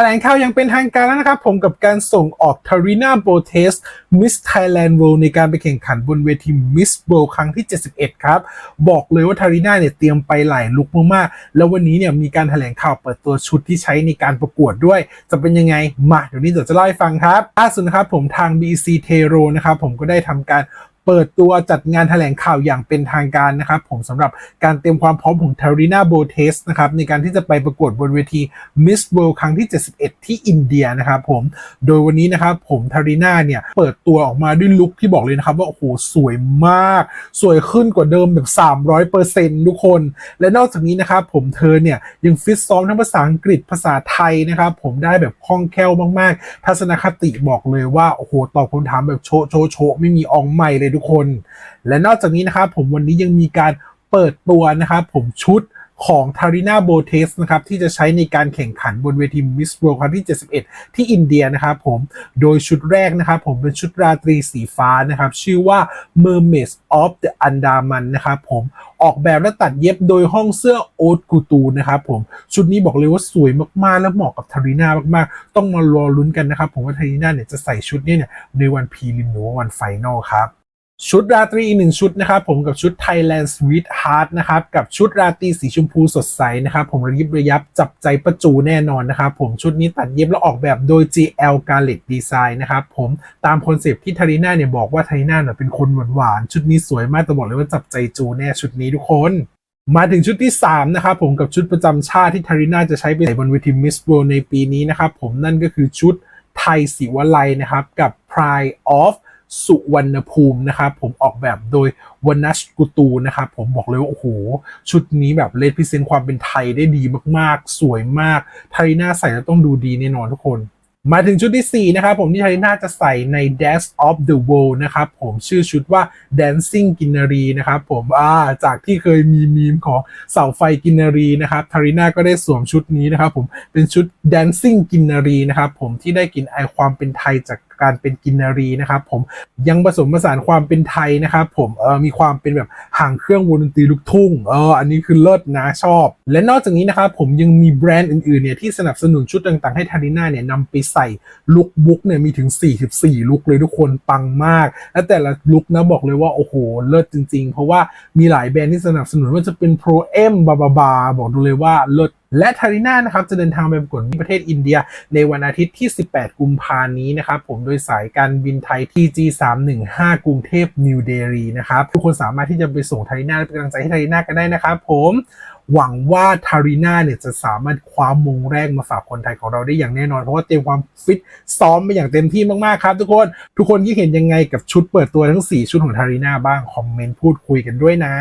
แถลงข่าวย่างเป็นทางการแล้วนะครับ ผมกับการส่งออกทารีนาโบเทส Miss Thailand World ในการไปแข่งขันบนเวที Miss World ครั้งที่ 71 ครับ บอกเลยว่าทารีนาเนี่ยเตรียมไปหลายลุกมากๆ แล้ววันนี้เนี่ยมีการแถลงข่าวเปิดตัวชุดที่ใช้ในการประกวดด้วย จะเป็นยังไง มาเดี๋ยวนี้เดี๋ยวจะเล่าให้ฟังครับล่าสุดนะครับผมทาง BC t e r o นะครับผมก็ได้ทำการ เปิดตัวจัดงานแถลงข่าวอย่างเป็นทางการนะครับผมสำหรับการเตรียมความพร้อมของ t a r i n a b o t e s นะครับในการที่จะไปประกวดบนเวที Miss World ครั้งที่ 71 ที่อินเดียนะครับผมโดยวันนี้นะครับผม t a r i n a เนี่ยเปิดตัวออกมาด้วยลุคที่บอกเลยนะครับว่าโอ้โหสวยมาก สวยขึ้นกว่าเดิมแบบ 300%ทุกคน และนอกจากนี้นะครับผมเธอเนี่ยยังฟิตซ้อมทั้งภาษาอังกฤษภาษาไทยนะครับผมได้แบบคล่องแคล่วมากๆ ทัศนคติบอกเลยว่าโอ้โหตอบคำถามแบบโชโชโชไม่มีอองใหม่เลยทุกคน และนอกจากนี้นะครับผมวันนี้ยังมีการเปิดตัวนะครับผมชุดของ t a r i n a b o t e s นะครับที่จะใช้ในการแข่งขันบนเวที Miss World ครั้งที่ 71 ที่อินเดียนะครับผมโดยชุดแรกนะครับผมเป็นชุดราตรีสีฟ้านะครับ ชื่อว่า Mermaids of the Andaman นะครับผมออกแบบและตัดเย็บโดยห้องเสื้อโอ๊ตกูตูนะครับผมชุดนี้บอกเลยว่าสวยมากๆ และเหมาะกับทารีน่ามากๆ ต้องมารอลุ้นกันนะครับผมว่าทารีน่าเนี่ยจะใส่ชุดนี้เนี่ยในวันพรีลิมหรือว่าวันไฟนอลครับ ชุดราตรีอีกหนึ่งชุดนะครับผมกับชุด Thailand Sweet Heart นะครับกับชุดราตรีสีชมพูสดใสนะครับผมระยิบระยับจับใจประจูแน่นอนนะครับผมชุดนี้ตัดเย็บและออกแบบโดย GL Garlet Design นะครับผมตามคอนเซปต์ที่ทารีน่าเนี่ยบอกว่าทารีน่าเนี่ยเป็นคนหวานๆ ชุดนี้สวยมากแต่บอกเลยว่าจับใจจูแน่ชุดนี้ทุกคนมาถึงชุดที่ 3 นะครับผมกับชุดประจำชาติที่ทาริน่าจะใช้ไปใส่บนเวทีมิสเวิลด์ในปีนี้นะครับผมนั่นก็คือชุดไทยศิวไลนะครับกับ Pride of สุวรรณภูมินะครับผมออกแบบโดยวนัชกุตูนะครับผมบอกเลยว่าโอ้โห ชุดนี้แบบเลดพิเศษความเป็นไทยได้ดีมากๆ สวยมากทาริน่าใส่แล้วต้องดูดีแน่นอนทุกคน มาถึงชุดที่ 4 นะครับผมที่ไทยน่าจะใส่ใน Dance of the World นะครับผมชื่อชุดว่า Dancing กินนารีนะครับผมอ่าจากที่เคยมีมีมของเสาไฟกินนารีนะครับทาริน่าก็ได้สวมชุดนี้นะครับผมเป็นชุด Dancing กินนารีนะครับผมที่ได้กลินไอความเป็นไทยจาก การเป็นกินนารีนะครับผมยังผสมผสานความเป็นไทยนะครับผมเออมีความเป็นแบบห่างเครื่องวงดนตรีลูกทุ่งเอออันนี้คือเลิศนะชอบ และนอกจากนี้นะครับผมยังมีแบรนด์อื่นๆเนี่ยที่สนับสนุนชุดต่างๆให้ทาริน่าเนี่ยนำไปใส่ลุคบุ๊กเนี่ยมีถึง 44 ลุคเลยทุกคนปังมาก และแต่ละลุคนะบอกเลยว่าโอ้โหเลิศจริงๆ เพราะว่ามีหลายแบรนด์ที่สนับสนุนว่าจะเป็น Pro M บาบาบาบอกดูเลยว่าเลิศ และทาริน่านะครับจะเดินทางไปประกวดที่ประเทศอินเดีย ในวันอาทิตย์ที่ 18 กุมภานี้นะครับผมโดยสายการบินไทย TG 315กรุงเทพนิวเดลีนะครับทุกคนสามารถที่จะไปส่งทาริน่าและเป็นกำลังใจให้ทาริน่ากันได้นะครับผมหวังว่าทาริน่าเนี่ยจะสามารถคว้ามงแรกมาฝากคนไทยของเราได้อย่างแน่นอน เพราะว่าเตรียมความฟิตซ้อมมาอย่างเต็มที่มากๆครับทุกคนทุกคนคิดเห็นยังไงกับชุดเปิดตัวทั้ง 4 ชุดของทาริน่าบ้างคอมเมนต์พูดคุยกันด้วยนะ